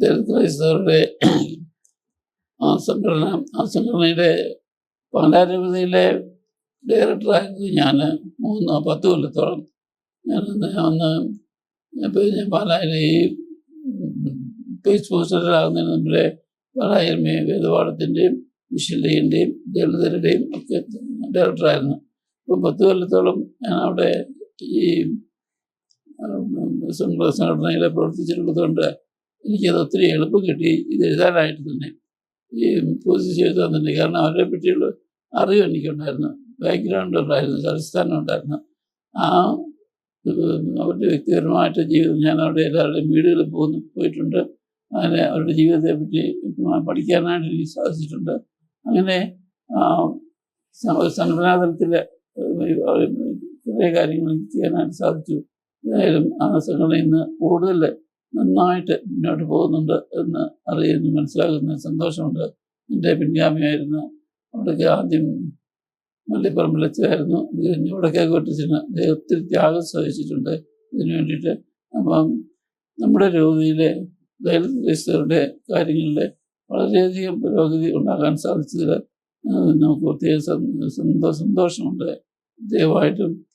ക്രൈസ്തവരുടെ ആ സംഘടന ആ സംഘടനയുടെ പാലാരൂപതയിലെ ഡയറക്ടറായിരുന്നു ഞാൻ മൂന്ന് പത്ത് കൊല്ലത്തോളം ഞാൻ അന്ന് ഞാൻ പാലായിലെ ഈ പേജ് പോസ്റ്ററിലാകുന്നതിന് നമ്മുടെ പാലായിൽ വേദപാഠത്തിന്റെയും മിഷീന്റെയും ദളിതരുടെയും ഒക്കെ ഡയറക്ടറായിരുന്നു. ഇപ്പം പത്ത് കൊല്ലത്തോളം ഞാൻ അവിടെ ഈ സംഘടനയിലെ പ്രവർത്തിച്ചിട്ടുള്ളതുകൊണ്ട് എനിക്കത് ഒത്തിരി എളുപ്പം കിട്ടി. ഇത് എഴുതാനായിട്ട് തന്നെ. ഈ പോസിറ്റീവ് എഴുതാൻ തന്നെ. കാരണം അവരെ പറ്റിയുള്ള അറിവ് എനിക്കുണ്ടായിരുന്നു. ബാക്ക്ഗ്രൗണ്ട് ഉണ്ടായിരുന്നു. തലസ്ഥാനം ഉണ്ടായിരുന്നു. ആ അവരുടെ വ്യക്തിപരമായിട്ട് ജീവിതം ഞാൻ അവിടെ എല്ലാവരുടെയും വീടുകളിൽ പോകുന്നു പോയിട്ടുണ്ട്. അങ്ങനെ അവരുടെ ജീവിതത്തെ പറ്റി പഠിക്കാനായിട്ട് എനിക്ക് സാധിച്ചിട്ടുണ്ട്. അങ്ങനെ സംഘടനാതലത്തിലെ കുറേ കാര്യങ്ങൾ എനിക്ക് ചെയ്യാനായിട്ട് സാധിച്ചു. ഏതായാലും ആ സംഘടന ഇന്ന് കൂടുതൽ നന്നായിട്ട് മുന്നോട്ട് പോകുന്നുണ്ട് എന്ന് അറിയുന്നു മനസ്സിലാകുന്ന. സന്തോഷമുണ്ട്. എന്റെ പിൻഗാമിയായിരുന്ന അവിടേക്ക് ആദ്യം മല്ലിപ്പുറം ഇത് കഴിഞ്ഞ് ഇവിടേക്ക് കോട്ടച്ചിന് ഒത്തിരി ത്യാഗം സഹിച്ചിട്ടുണ്ട്. ഇതിനു വേണ്ടിയിട്ട് അപ്പം നമ്മുടെ രോഗിയിലെ ക്രൈസ്തവരുടെ കാര്യങ്ങളിൽ വളരെയധികം പുരോഗതി ഉണ്ടാകാൻ സാധിച്ചതിൽ നമുക്ക് പ്രത്യേക സന്തോ- സന്തോ- സന്തോഷമുണ്ട്. പ്രത്യേകമായിട്ടും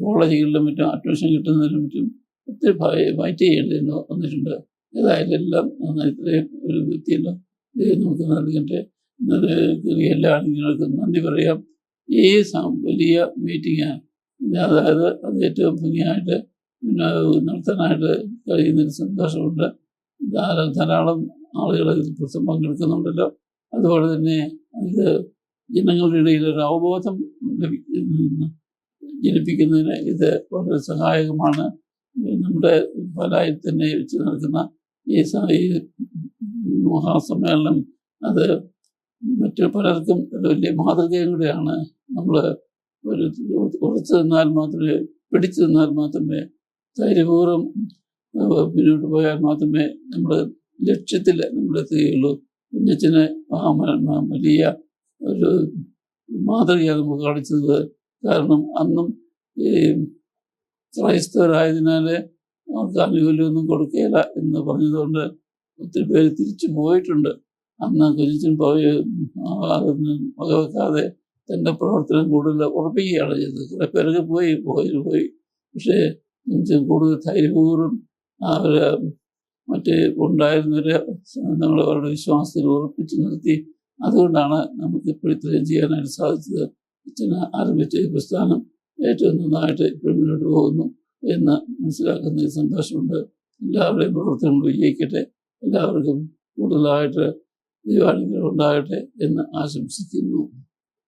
കോളേജുകളിലും മറ്റും അഡ്മിഷൻ കിട്ടുന്നതിലും മറ്റും ഒത്തിരി ഫൈറ്റ് ചെയ്യേണ്ടി വന്നിട്ടുണ്ട്. ഏതായാലും എല്ലാം നന്നായി. ഒരു വ്യക്തിയെല്ലാം നമുക്ക് നൽകട്ടെ. ഇന്നത് എല്ലാ ആളുകൾക്കും നന്ദി പറയാം. ഈ വലിയ മീറ്റിംഗ് അതായത് അത് ഏറ്റവും ഭംഗിയായിട്ട് നടത്താനായിട്ട് കഴിയുന്നൊരു സന്തോഷമുണ്ട്. ധാരാളം ധാരാളം ആളുകൾ പ്രസം പങ്കെടുക്കുന്നുണ്ടല്ലോ. അതുപോലെ തന്നെ ഇത് ജനങ്ങളുടെ ഇടയിൽ ഒരു അവബോധം ലഭിക്കുന്ന ജനിപ്പിക്കുന്നതിന് ഇത് വളരെ സഹായകമാണ്. നമ്മുടെ പലായത്തിനെ വെച്ച് നടക്കുന്ന ഈ മഹാസമ്മേളനം അത് മറ്റു പലർക്കും വലിയ മാതൃകയും കൂടെയാണ്. നമ്മൾ ഒരു ഉറച്ചു നിന്നാൽ മാത്രമേ പിടിച്ചു നിന്നാൽ മാത്രമേ ധൈര്യപൂർവം പിന്നോട്ട് പോയാൽ മാത്രമേ നമ്മൾ ലക്ഷ്യത്തിൽ നമ്മൾ എത്തുകയുള്ളൂ. കുഞ്ഞച്ചന് വലിയ ഒരു മാതൃകയാണ് നമുക്ക് കാണിച്ചത്. കാരണം അന്നും ഈ ക്രൈസ്തവരായതിനാൽ അവർക്ക് ആനുകൂല്യമൊന്നും കൊടുക്കുകയില്ല എന്ന് പറഞ്ഞതുകൊണ്ട് ഒത്തിരി പേര് തിരിച്ചു പോയിട്ടുണ്ട്. അന്ന് കുഞ്ഞിച്ചൻ പോയി വകവെക്കാതെ തന്റെ പ്രവർത്തനം കൂടുതൽ ഉറപ്പിക്കുകയാണ് ചെയ്തത്. കുറെ പേരൊക്കെ പോയി പോയി പോയി. പക്ഷേ കുഞ്ഞിച്ചൻ കൂടുതൽ ധൈര്യപൂർവം അവർ മറ്റ് ഉണ്ടായിരുന്നവരെ നമ്മൾ അവരുടെ വിശ്വാസത്തിൽ ഉറപ്പിച്ചു നിർത്തി. അതുകൊണ്ടാണ് നമുക്ക് ഇപ്പോൾ ഇത്രയും ചെയ്യാനായിട്ട് സാധിച്ചത്. അച്ഛന് ആരംഭിച്ച ഈ പ്രസ്ഥാനം ഏറ്റവും നന്നായിട്ട് ഇപ്പോഴും മുന്നോട്ട് പോകുന്നു എന്ന് മനസ്സിലാക്കുന്ന സന്തോഷമുണ്ട്. എല്ലാവരുടെയും പ്രവർത്തനങ്ങൾ വിജയിക്കട്ടെ എല്ലാവർക്കും കൂടുതലായിട്ട് ദൈവാനുഗ്രഹം ഉണ്ടാകട്ടെ എന്ന് ആശംസിക്കുന്നു.